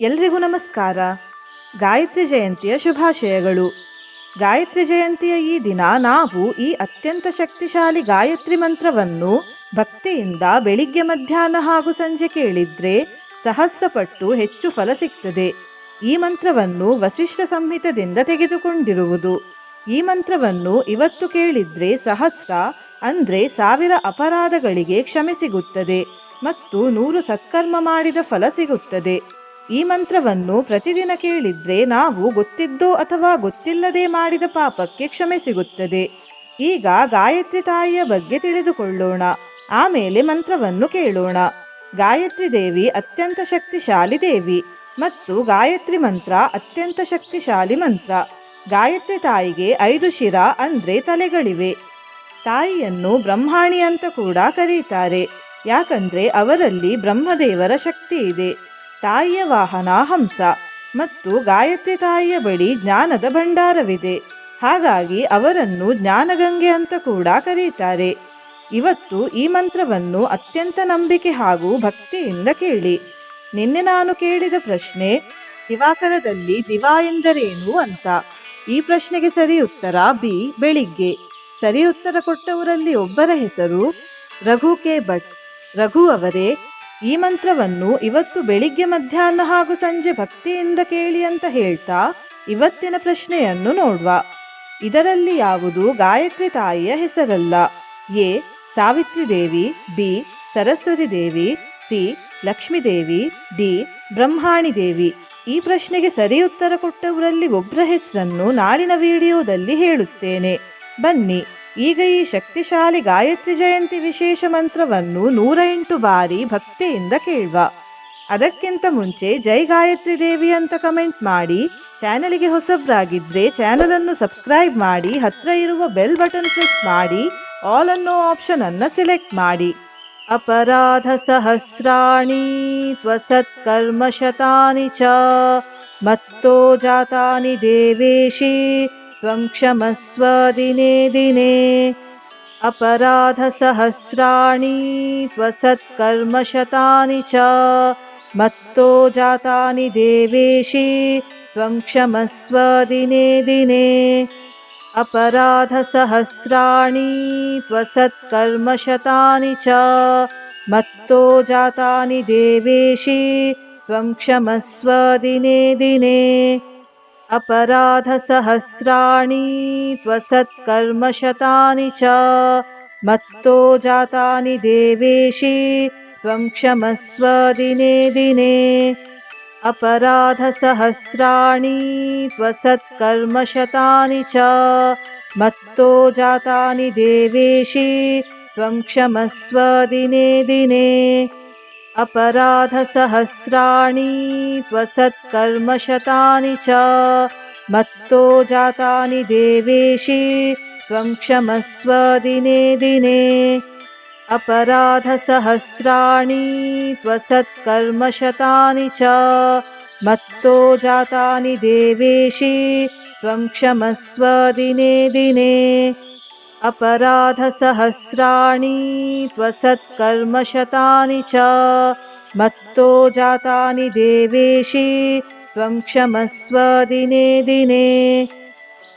ಎಲ್ರಿಗೂ ನಮಸ್ಕಾರ. ಗಾಯತ್ರಿ ಜಯಂತಿಯ ಶುಭಾಶಯಗಳು. ಗಾಯತ್ರಿ ಜಯಂತಿಯ ಈ ದಿನ ನಾವು ಈ ಅತ್ಯಂತ ಶಕ್ತಿಶಾಲಿ ಗಾಯತ್ರಿ ಮಂತ್ರವನ್ನು ಭಕ್ತಿಯಿಂದ ಬೆಳಿಗ್ಗೆ ಮಧ್ಯಾಹ್ನ ಹಾಗೂ ಸಂಜೆ ಕೇಳಿದ್ರೆ ಸಹಸ್ರಪಟ್ಟು ಹೆಚ್ಚು ಫಲ ಸಿಗ್ತದೆ. ಈ ಮಂತ್ರವನ್ನು ವಸಿಷ್ಠ ಸಂಹಿತದಿಂದ ತೆಗೆದುಕೊಂಡಿರುವುದು. ಈ ಮಂತ್ರವನ್ನು ಇವತ್ತು ಕೇಳಿದ್ರೆ ಸಹಸ್ರ ಅಂದ್ರೆ ಸಾವಿರ ಅಪರಾಧಗಳಿಗೆ ಕ್ಷಮೆ ಸಿಗುತ್ತದೆ ಮತ್ತು ನೂರು ಸತ್ಕರ್ಮ ಮಾಡಿದ ಫಲ ಸಿಗುತ್ತದೆ. ಈ ಮಂತ್ರವನ್ನು ಪ್ರತಿದಿನ ಕೇಳಿದ್ರೆ ನಾವು ಗೊತ್ತಿದ್ದೋ ಅಥವಾ ಗೊತ್ತಿಲ್ಲದೆ ಮಾಡಿದ ಪಾಪಕ್ಕೆ ಕ್ಷಮೆ ಸಿಗುತ್ತದೆ. ಈಗ ಗಾಯತ್ರಿ ತಾಯಿಯ ಬಗ್ಗೆ ತಿಳಿದುಕೊಳ್ಳೋಣ. ಆಮೇಲೆ ಮಂತ್ರವನ್ನು ಕೇಳೋಣ. ಗಾಯತ್ರಿ ದೇವಿ ಅತ್ಯಂತ ಶಕ್ತಿಶಾಲಿ ದೇವಿ ಮತ್ತು ಗಾಯತ್ರಿ ಮಂತ್ರ ಅತ್ಯಂತ ಶಕ್ತಿಶಾಲಿ ಮಂತ್ರ. ಗಾಯತ್ರಿ ತಾಯಿಗೆ ಐದು ಶಿರ ಅಂದ್ರೆ ತಲೆಗಳಿವೆ. ತಾಯಿಯನ್ನು ಬ್ರಹ್ಮಾಣಿ ಅಂತ ಕೂಡ ಕರೀತಾರೆ. ಯಾಕಂದ್ರೆ ಅವರಲ್ಲಿ ಬ್ರಹ್ಮದೇವರ ಶಕ್ತಿ ಇದೆ. ತಾಯಿಯ ವಾಹನ ಹಂಸ ಮತ್ತು ಗಾಯತ್ರಿ ತಾಯಿಯ ಬಳಿ ಜ್ಞಾನದ ಭಂಡಾರವಿದೆ. ಹಾಗಾಗಿ ಅವರನ್ನು ಜ್ಞಾನಗಂಗೆ ಅಂತ ಕೂಡ ಕರೀತಾರೆ. ಇವತ್ತು ಈ ಮಂತ್ರವನ್ನು ಅತ್ಯಂತ ನಂಬಿಕೆ ಹಾಗೂ ಭಕ್ತಿಯಿಂದ ಕೇಳಿ. ನಿನ್ನೆ ನಾನು ಕೇಳಿದ ಪ್ರಶ್ನೆ, ದಿವಾಕರದಲ್ಲಿ ದಿವಾ ಎಂದರೇನು ಅಂತ? ಈ ಪ್ರಶ್ನೆಗೆ ಸರಿ ಉತ್ತರ ಬಿ, ಬೆಳಿಗ್ಗೆ. ಸರಿ ಉತ್ತರ ಕೊಟ್ಟವರಲ್ಲಿ ಒಬ್ಬರ ಹೆಸರು ರಘು ಕೆ ಭಟ್. ರಘು ಅವರೇ ಈ ಮಂತ್ರವನ್ನು ಇವತ್ತು ಬೆಳಿಗ್ಗೆ, ಮಧ್ಯಾಹ್ನ ಹಾಗೂ ಸಂಜೆ ಭಕ್ತಿಯಿಂದ ಕೇಳಿ ಅಂತ ಹೇಳ್ತಾ ಇವತ್ತಿನ ಪ್ರಶ್ನೆಯನ್ನು ನೋಡುವ. ಇದರಲ್ಲಿ ಯಾವುದು ಗಾಯತ್ರಿ ತಾಯಿಯ ಹೆಸರಲ್ಲ? A. Savitri Devi, B. Saraswati Devi, C. Lakshmidevi D. Brahmani Devi. ಈ ಪ್ರಶ್ನೆಗೆ ಸರಿ ಉತ್ತರ ಕೊಟ್ಟವರಲ್ಲಿ ಒಬ್ಬರ ಹೆಸರನ್ನು ನಾಳಿನ ವಿಡಿಯೋದಲ್ಲಿ ಹೇಳುತ್ತೇನೆ. ಬನ್ನಿ. ಈಗ ಈ ಶಕ್ತಿಶಾಲಿ ಗಾಯತ್ರಿ ಜಯಂತಿ ವಿಶೇಷ ಮಂತ್ರವನ್ನು ನೂರ ಎಂಟು ಬಾರಿ ಭಕ್ತಿಯಿಂದ ಕೇಳುವ. ಅದಕ್ಕಿಂತ ಮುಂಚೆ ಜೈ ಗಾಯತ್ರಿ ದೇವಿ ಅಂತ ಕಮೆಂಟ್ ಮಾಡಿ, ಚಾನಲ್ಗೆ ಹೊಸಬ್ರಾಗಿದ್ರೆ ಚಾನಲ್ ಅನ್ನು ಸಬ್ಸ್ಕ್ರೈಬ್ ಮಾಡಿ, ಹತ್ರ ಇರುವ ಬೆಲ್ ಬಟನ್ ಪ್ರೆಸ್ ಮಾಡಿ, ಆಲ್ ಅನ್ನೋ ಆಪ್ಷನ್ ಅನ್ನ ಸೆಲೆಕ್ಟ್ ಮಾಡಿ. ಅಪರಾಧ ಸಹಸ್ರಾಣಿ ತ್ವಸತ್ ಶತಾನಿ ಚ, ಮತ್ತೋ ಜಾತಾನಿ ದೇವೇಶಿ त्वं क्षमस्व दिने अपराधसहस्राणि त्वसत्कर्मशतानि च मत्तो जातानि देवेशि त्वं क्षमस्व दिने अपराधसहस्राणि त्वसत्कर्मशतानि च मत्तो जातानि देवेशि त्वं क्षमस्व दिने दिने अपराधसहस्राणि त्वसत्कर्मशतानि च मत्तो जातानि देवेशि क्षमस्व दिने दिने। अपराधसहस्राणि त्वसत्कर्मशतानि च मत्तो जातानि देवेशि त्वं क्षमस्व दिने दिने अपराधसहस्राणि त्वसत्कर्मशतानि च मत्तो जातानि देवेशि त्वं क्षमस्व दिने दिने। अपराधसहस्राणि त्वसत्कर्मशतानि च मत्तो जातानि देवेशि त्वं क्षमस्व दिने दिने अपराधसहस्राणि त्वसत्कर्मशतानि च मत्तो जातानि देवेशि क्षमस्व दिने दिने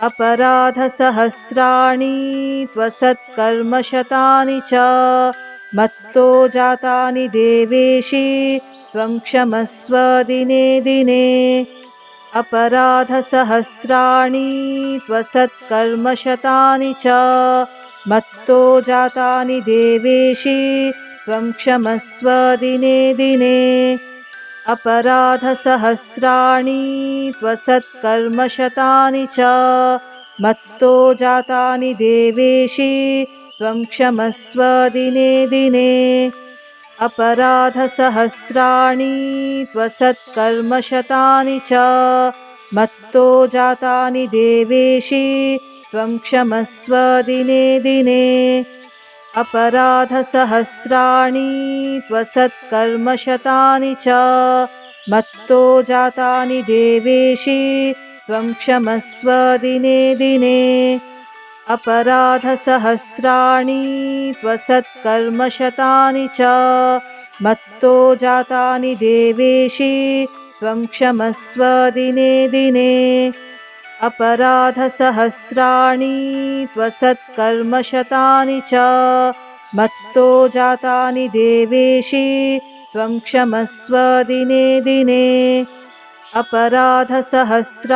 अपराधसहस्राणि त्वसत्कर्मशतानि च मत्तो जातानि देवेशि त्वं क्षमस्व दिने दिने अपराधसहस्राणि त्वसत्कर्मशतानि च मत्तो जातानि देवेशि त्वं क्षमस्व दिने दिने। अपराधसहस्राणि त्वसत्कर्मशतानि च मत्तो जातानि देवेशि त्वं क्षमस्व दिने दिने अपराधसहस्राणि त्वसत्कर्मशतानि च मत्तो जातानि देवेशि त्वं क्षमस्व दिने दिने अपराधसहस्राणि त्वसत्कर्मशतानि च मत्तो जातानि देवेशि त्वं क्षमस्व दिने दिने अपराधसहस्राणि त्वसत्कर्मशतानि च मत्तो जातानि देवेशि त्वं क्षमस्व दिने दिने अपराधसहस्राणि त्वसत्कर्मशतानि च मत्तो जातानि देवेशि त्वं क्षमस्व दिने दिने अपराधसहस्राणि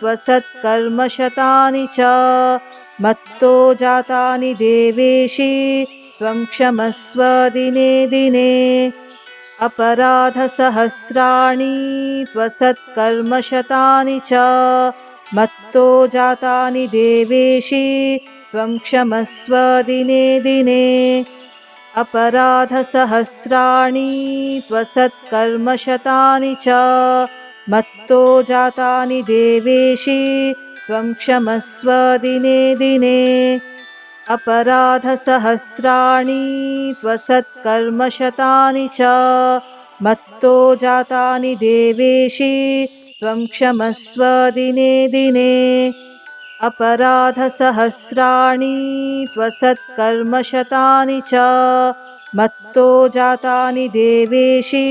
त्वसत्कर्मशतानि च मत्तो जातानि देवेशि त्वं क्षमस्व दिने दिने। अपराधसहस्राणि त्वसत्कर्मशतानि च मत्तो जातानि देवेशि त्वं क्षमस्व दिने दिने अपराधसहस्राणि त्वसत्कर्मशतानि च मत्तो जातानि देवेशि त्वं क्षमस्व दिने दिने। अपराधसहस्राणि त्वसत्कर्मशतानि च मत्तो जातानि देवेशि त्वं क्षमस्व दिने दिने अपराधसहस्राणि त्वसत्कर्मशतानि च मत्तो जातानि देवेशि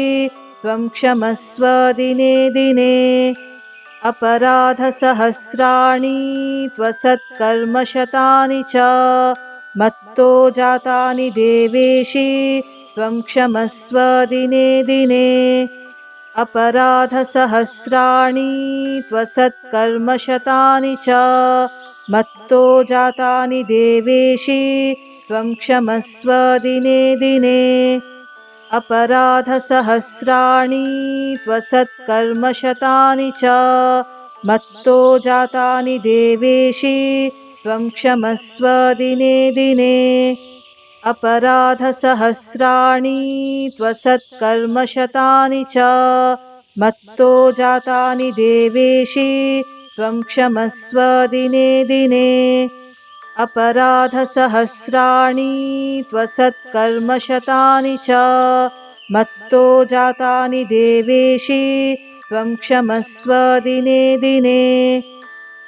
त्वं क्षमस्व दिने दिने अपराधसहस्राणि त्वसत्कर्मशतानि च मत्तो जातानि देवेशि त्वं क्षमस्व दिने दिने अपराधसहस्राणि त्वसत्कर्मशतानि च मत्तो जातानि देवेशि त्वं क्षमस्व दिने दिने। अपराधसहस्राणि त्वसत्कर्मशतानि च मत्तो जातानि देवेशि त्वं क्षमस्व दिने दिने अपराधसहस्राणि, त्वसत्कर्मशतानि च, मत्तो जातानि देवेशि, त्वं क्षमस्व दिने दिने। अपराधसहस्राणि, त्वसत्कर्मशतानि च, मत्तो जातानि देवेशि, त्वं क्षमस्व दिने दिने।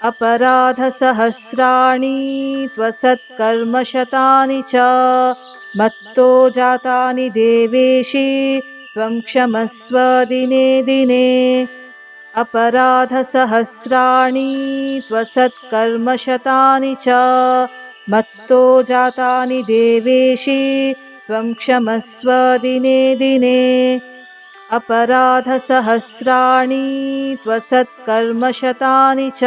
अपराधसहस्राणि त्वसत्कर्मशतानि च मत्तो जातानि देवेशि त्वं क्षमस्व दिने दिने। अपराधसहस्राणि त्वसत्कर्मशतानि च मत्तो जातानि देवेशि त्वं क्षमस्व दिने दिने अपराधसहस्राणि त्वसत्कर्मशतानि च।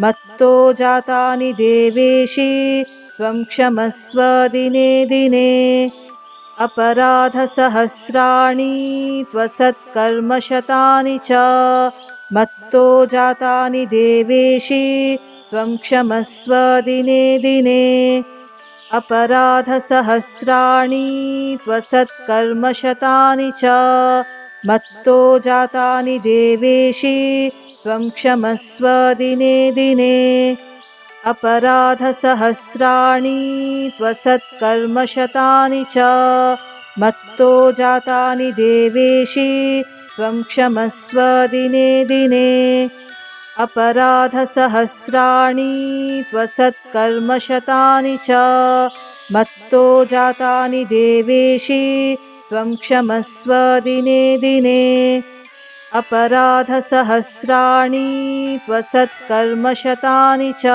मत्तो जातानि देवेशि त्वं क्षमस्व दिने दिने। अपराधसहस्राणि त्वसत्कर्मशतानि च। मत्तो जातानि देवेशि त्वं क्षमस्व दिने दिने अपराधसहस्राणि त्वसत्कर्मशतानि च मत्तो जातानि देवेशि त्वं क्षमस्व दिने दिने। अपराधसहस्राणि त्वसत्कर्मशतानि च मत्तो जातानि देवेशि त्वं क्षमस्व दिने दिने अपराधसहस्राणि त्वसत्कर्मशतानि च मत्तो जातानि देवेशि त्वं क्षमस्व दिने दिने अपराधसहस्राणि त्वसत्कर्मशतानि च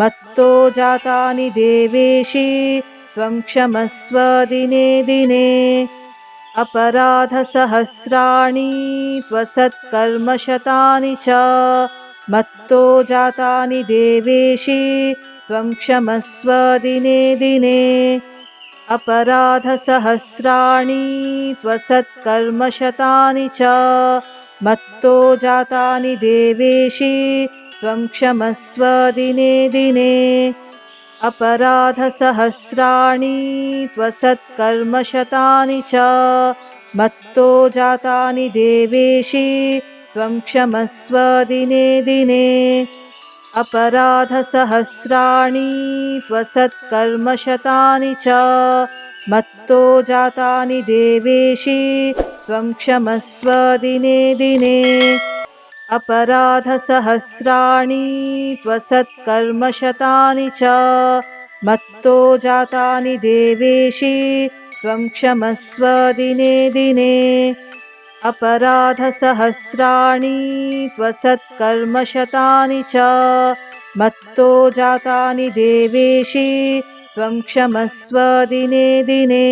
मत्तो जातानि देवेशि त्वं क्षमस्व दिने दिने अपराधसहस्राणि त्वसत्कर्मशतानि च मत्तो जातानि देवेशि त्वं क्षमस्व दिने दिने अपराधसहस्राणि त्वसत्कर्मशतानि च मत्तो जातानि देवेशि त्वं क्षमस्व दिने दिने अपराधसहस्राणि त्वसत्कर्मशतानि च मत्तो जातानि देवेशि त्वं क्षमस्व दिने दिने। अपराधसहस्राणि त्वसत्कर्मशतानि च मत्तो जातानि देवेशि त्वं क्षमस्व दिने दिने अपराधसहस्राणि त्वसत्कर्मशतानि च मत्तो जातानि देवेशि त्वं क्षमस्व दिने दिने। अपराधसहस्राणि त्वसत्कर्मशतानि च मत्तो जातानि देवेशि त्वं क्षमस्व दिने दिने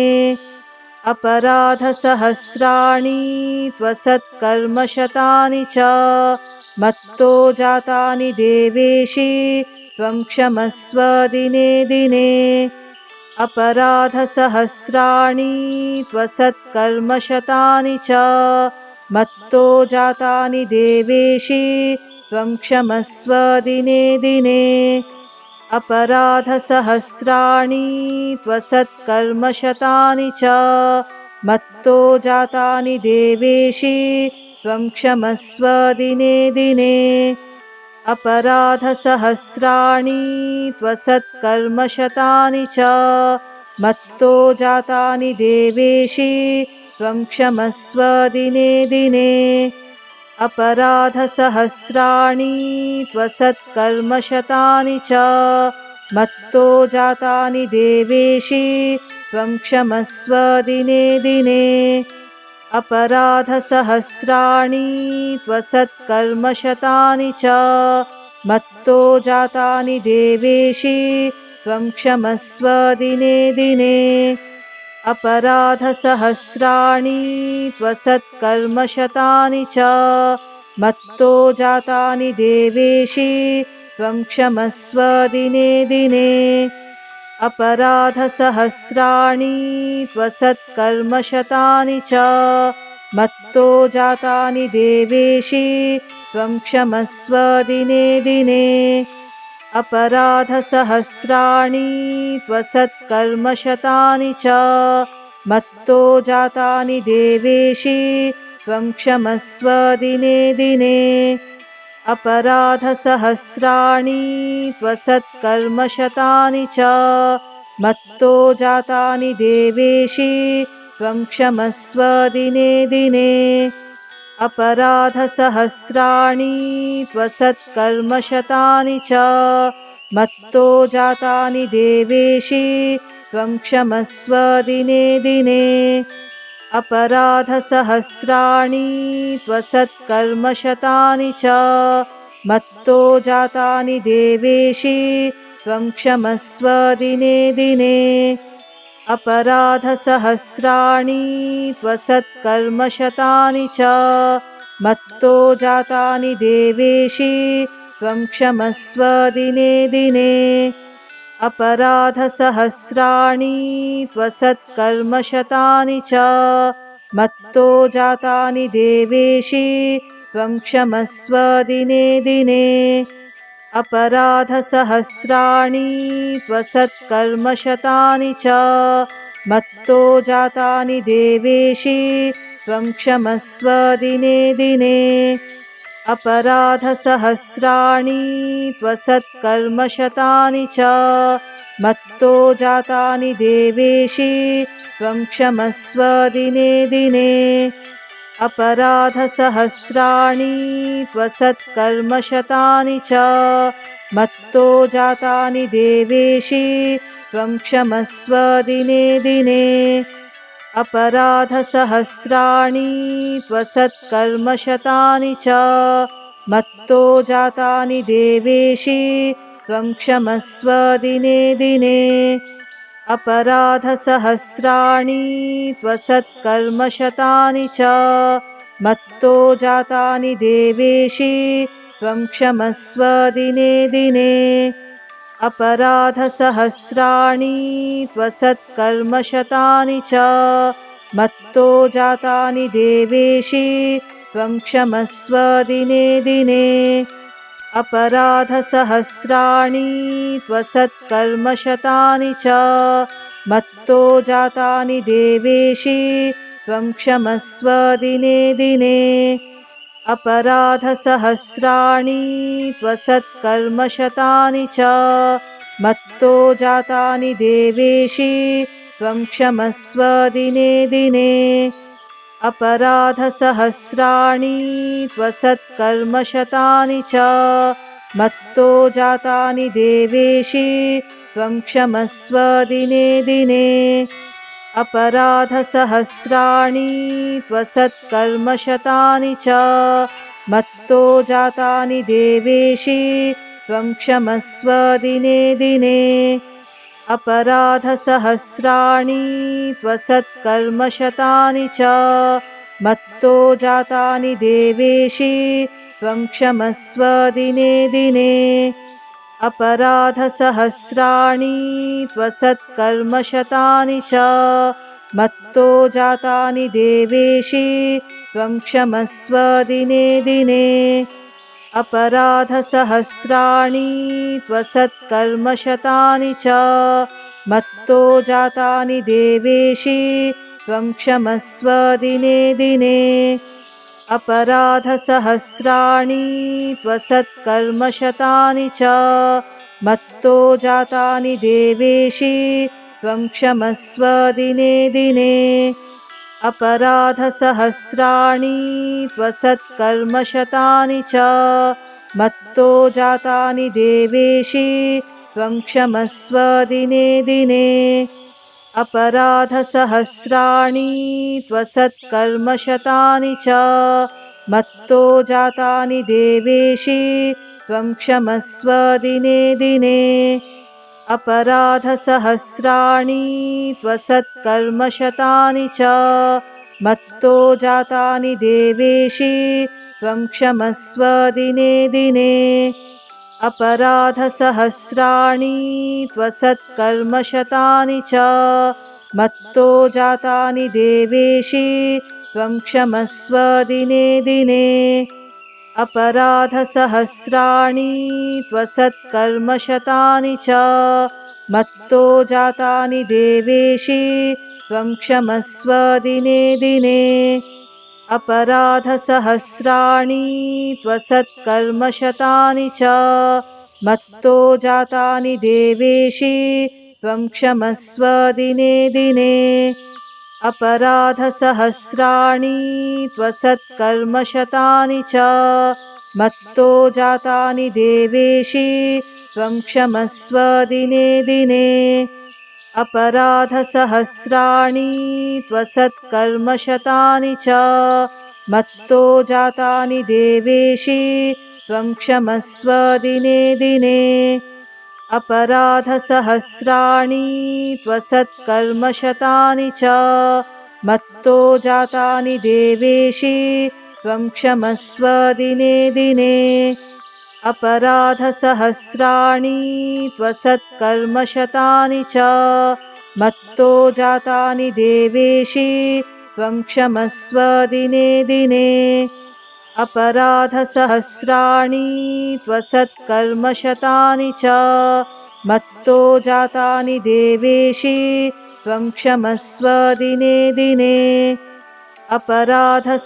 अपराधसहस्राणि त्वसत्कर्मशतानि च मत्तो जातानि देवेशि त्वं क्षमस्व दिने दिने अपराधसहस्राणि त्वसत्कर्मशतानि च मत्तो जातानि देवेशि त्वं क्षमस्व दिने दिने अपराधसहस्राणि त्वसत्कर्मशतानि च मत्तो जातानि देवेशि त्वं क्षमस्व दिने दिने। अपराधसहस्राणि त्वसत्कर्मशतानि च मत्तो जातानि देवेशि त्वं क्षमस्व दिने दिने अपराधसहस्राणि त्वसत्कर्मशतानि च मत्तो जातानि देवेशि त्वं क्षमस्व दिने दिने। अपराधसहस्राणि त्वसत्कर्मशतानि च मत्तो जातानि देवेशि त्वं क्षमस्व दिने दिने अपराधसहस्राणि त्वसत्कर्मशतानि च मत्तो जातानि देवेशि त्वं क्षमस्व दिने दिने। अपराधसहस्राणि त्वसत्कर्मशतानि च मत्तो जातानि देवेशि त्वं क्षमस्व दिने दिने अपराधसहस्राणि त्वसत्कर्मशतानि च मत्तो जातानि देवेशि त्वं क्षमस्व दिने दिने। अपराधसहस्राणि त्वसत्कर्मशतानि च मत्तो जातानि देवेशि त्वं क्षमस्व दिने दिने अपराधसहस्राणि त्वसत्कर्मशतानि च मत्तो जातानि देवेशि त्वं क्षमस्व दिने दिने। अपराधसहस्राणि त्वसत्कर्मशतानि च मत्तो जातानि देवेशि त्वं क्षमस्व दिने दिने अपराधसहस्राणि त्वसत्कर्मशतानि च मत्तो जातानि देवेशि त्वं क्षमस्व दिने दिने। अपराधसहस्राणि त्वसत्कर्मशतानि च मत्तो जातानि देवेशि त्वं क्षमस्व दिने दिने अपराधसहस्राणि त्वसत्कर्मशतानि च मत्तो जातानि देवेशि त्वं क्षमस्व दिने दिने। अपराधसहस्राणि त्वसत्कर्मशतानि च मत्तो जातानि देवेशि त्वं क्षमस्व दिने दिने अपराधसहस्राणि त्वसत्कर्मशतानि च मत्तो जातानि देवेशि त्वं क्षमस्व दिने दिने। अपराधसहस्राणि त्वसत्कर्मशतानि च मत्तो जातानि देवेशि त्वं क्षमस्व दिने दिने अपराधसहस्राणि त्वसत्कर्मशतानि च मत्तो जातानि देवेशि त्वं क्षमस्व दिने दिने। अपराधसहस्राणि त्वसत्कर्मशतानि च मत्तो जातानि देवेशि त्वं क्षमस्व दिने दिने अपराधसहस्राणि त्वसत्कर्मशतानि च मत्तो जातानि देवेशि त्वं क्षमस्व दिने दिने। अपराधसहस्राणि त्वसत्कर्मशतानि च मत्तो जातानि देवेशि त्वं क्षमस्व दिने दिने अपराधसहस्राणि त्वसत्कर्मशतानि च मत्तो जातानि देवेशि क्षमस्व दिने दिने। अपराधसहस्राणि त्वसत्कर्मशतानि च मत्तो जातानि देवेशि त्वं क्षमस्व दिने दिने अपराधसहस्राणि त्वसत्कर्मशतानि च। मत्तो जातानि देवेशि त्वं क्षमस्व दिने दिने। अपराधसहस्राणि त्वसत्कर्मशतानि च। मत्तो जातानि देवेशि त्वं क्षमस्व दिने दिने अपराधसहस्राणि त्वसत्कर्मशतानि च मत्तो जातानि देवेशि त्वं क्षमस्व दिने दिने अपराधसहस्राणि त्वसत्कर्मशतानि च मत्तो जातानि देवेशि त्वं क्षमस्व दिने दिने अपराधसहस्राणि, त्वसत्कर्मशतानि च, मत्तो जातानि देवेशि, त्वं क्षमस्व दिने दिने। अपराधसहस्राणि, त्वसत्कर्मशतानि च, मत्तो जातानि देवेशि, त्वं क्षमस्व दिने दिने। अपराधसहस्राणि त्वसत्कर्मशतानि च। मत्तो जातानि देवेशि त्वं क्षमस्व दिने दिने। अपराधसहस्राणि त्वसत्कर्मशतानि च। मत्तो जातानि देवेशि त्वं क्षमस्व दिने दिने अपराधसहस्राणि, त्वसत्कर्मशतानि च, मत्तो जातानि देवेशि, त्वं क्षमस्व दिने दिने। अपराधसहस्राणि, त्वसत्कर्मशतानि च, मत्तो जातानि देवेशि, त्वं क्षमस्व दिने दिने। अपराधसहस्राणि, त्वसत्कर्मशतानि च। मत्तो जातानि देवेशि, त्वं क्षमस्व दिने दिने। अपराधसहस्राणि, त्वसत्कर्मशतानि च। मत्तो जातानि देवेशि, त्वं क्षमस्व दिने दिने। अपराधसहस्राणि त्वसत्कर्मशतानि च मत्तो जातानि देवेशि त्वं क्षमस्व दिने दिने। अपराधसहस्राणि त्वसत्कर्मशतानि च मत्तो जातानि देवेशि त्वं क्षमस्व दिने दिने अपराधसहस्राणि त्वसत्कर्मशतानि च मत्तो जातानि देवेशि त्वं क्षमस्व दिने दिने। अपराधसहस्राणि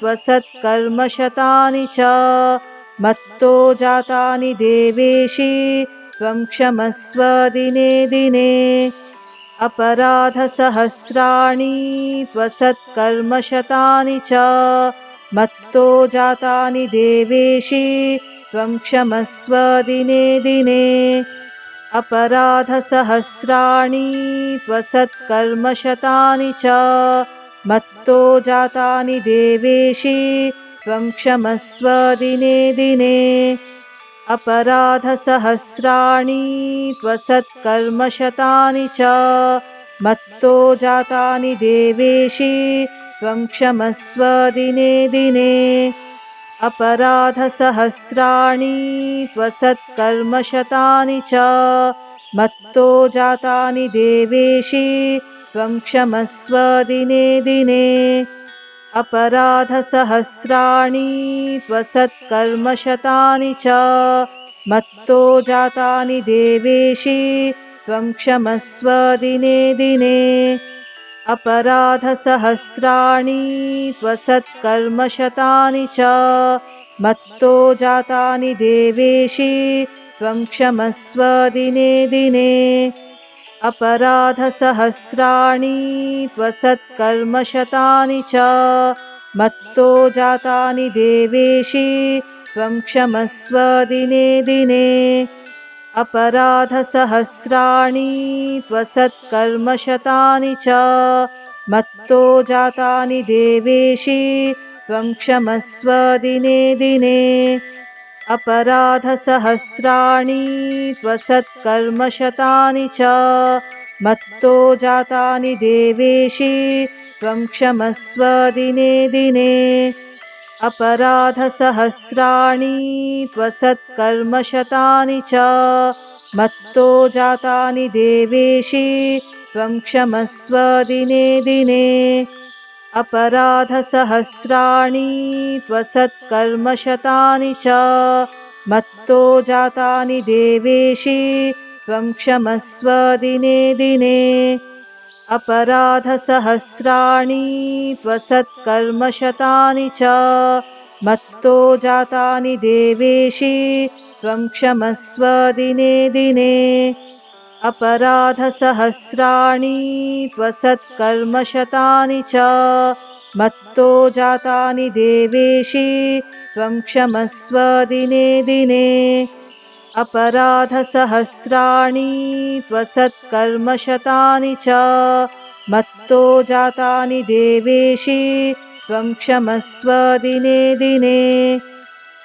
त्वसत्कर्मशतानि च मत्तो जातानि देवेशि त्वं क्षमस्व दिने दिने अपराधसहस्राणि त्वसत्कर्मशतानि च मत्तो जातानि देवेशि त्वं क्षमस्व दिने दिने। अपराधसहस्राणि त्वसत्कर्मशतानि च मत्तो जातानि देवेशि त्वं क्षमस्व दिने दिने अपराधसहस्राणि त्वसत्कर्मशतानि च मत्तो जातानि देवेशि त्वं क्षमस्व दिने दिने। अपराधसहस्राणि त्वसत्कर्मशतानि च मत्तो जातानि देवेशि त्वं क्षमस्व दिने दिने अपराधसहस्राणि त्वसत्कर्मशतानि च। मत्तो जातानि देवेशि त्वं क्षमस्व दिने दिने। अपराधसहस्राणि त्वसत्कर्मशतानि च। मत्तो जातानि देवेशि त्वं क्षमस्व दिने दिने अपराधसहस्राणि त्वसत्कर्मशतानि च मत्तो जातानि देवेशि त्वं क्षमस्व दिने दिने अपराधसहस्राणि त्वसत्कर्मशतानि च मत्तो जातानि देवेशि त्वं क्षमस्व दिने दिने अपराधसहस्राणि त्वसत्कर्मशतानि च मत्तो जातानि देवेशि त्वं क्षमस्व दिने दिने। अपराधसहस्राणि त्वसत्कर्मशतानि च मत्तो जातानि देवेशि त्वं क्षमस्व दिने दिने अपराधसहस्राणि त्वसत्कर्मशतानि च। मत्तो जातानि देवेशि त्वं क्षमस्व दिने दिने। अपराधसहस्राणि त्वसत्कर्मशतानि च। मत्तो जातानि देवेशि त्वं क्षमस्व दिने दिने अपराधसहस्राणि त्वसत्कर्मशतानि च मत्तो जातानि देवेशि त्वं क्षमस्व दिने दिने अपराधसहस्राणि त्वसत्कर्मशतानि च मत्तो जातानि देवेशि त्वं क्षमस्व दिने दिने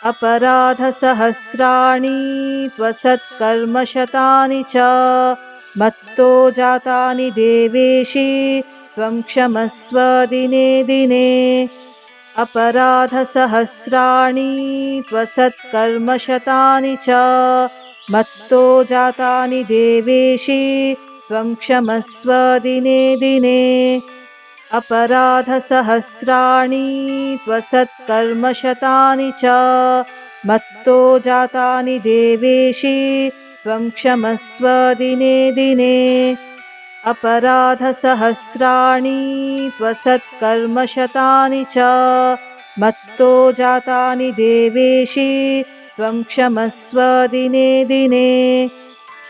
अपराधसहस्राणि त्वसत्कर्मशतानि च मत्तो जातानि देवेशि त्वं क्षमस्व दिने दिने। अपराधसहस्राणि त्वसत्कर्मशतानि च मत्तो जातानि देवेशि त्वं क्षमस्व दिने दिने अपराधसहस्राणि त्वसत्कर्मशतानि च। मत्तो जातानि देवेशि त्वं क्षमस्व दिने दिने। अपराधसहस्राणि त्वसत्कर्मशतानि च। मत्तो जातानि देवेशि त्वं क्षमस्व दिने दिने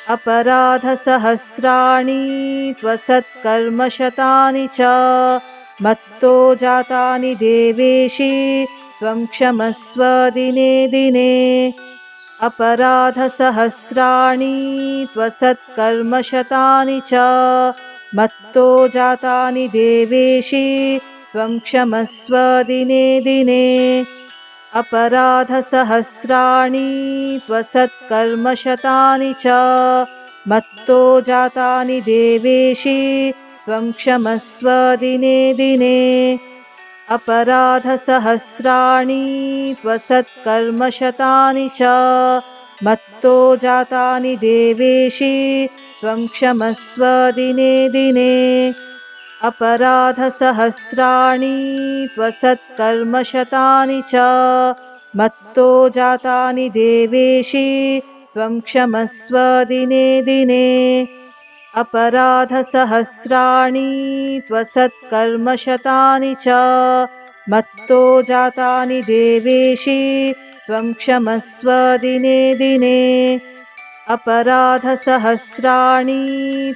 अपराधसहस्राणि त्वसत्कर्मशतानि च मत्तो जातानि देवेशि त्वं क्षमस्व दिने दिने। अपराधसहस्राणि त्वसत्कर्मशतानि च मत्तो जातानि देवेशि त्वं क्षमस्व दिने दिने अपराधसहस्राणि त्वसत्कर्मशतानि च मत्तो जातानि देवेशि क्षमस्व दिने दिने। अपराधसहस्राणि त्वसत्कर्मशतानि च मत्तो जातानि देवेशि त्वं क्षमस्व दिने दिने अपराधसहस्राणि त्वसत्कर्मशतानि च मत्तो जातानि देवेशि त्वं क्षमस्व दिने दिने। अपराधसहस्राणि त्वसत्कर्मशतानि च मत्तो जातानि देवेशि त्वं क्षमस्व दिने दिने अपराधसहस्राणि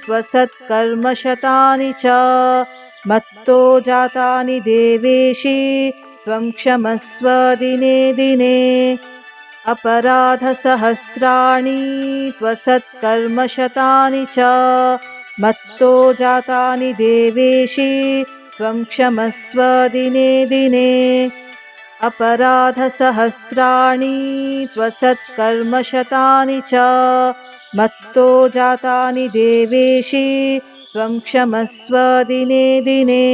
त्वसत्कर्मशतानि च मत्तो जातानि देवेशि त्वं क्षमस्व दिने दिने। अपराधसहस्राणि त्वसत्कर्मशतानि च मत्तो जातानि देवेशि त्वं क्षमस्व दिने दिने अपराधसहस्राणि त्वसत्कर्मशतानि च मत्तो जातानि देवेशि त्वं क्षमस्व दिने दिने।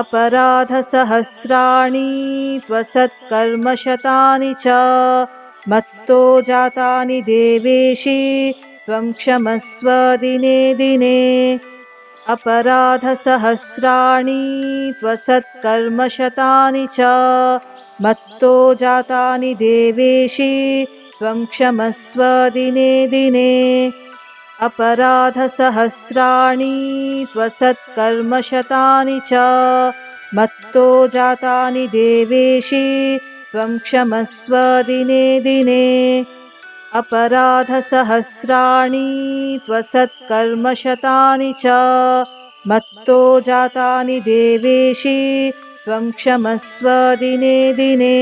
अपराधसहस्राणि त्वसत्कर्मशतानि च मत्तो जातानि देवेशि त्वं क्षमस्व दिने दिने अपराधसहस्राणि त्वसत्कर्मशतानि च मत्तो जातानि देवेशि त्वं क्षमस्व दिने दिने। अपराधसहस्राणि त्वसत्कर्मशतानि च मत्तो जातानि देवेशि त्वं क्षमस्व दिने दिने अपराधसहस्राणि त्वसत्कर्मशतानि च मत्तो जातानि देवेशि त्वं क्षमस्व दिने दिने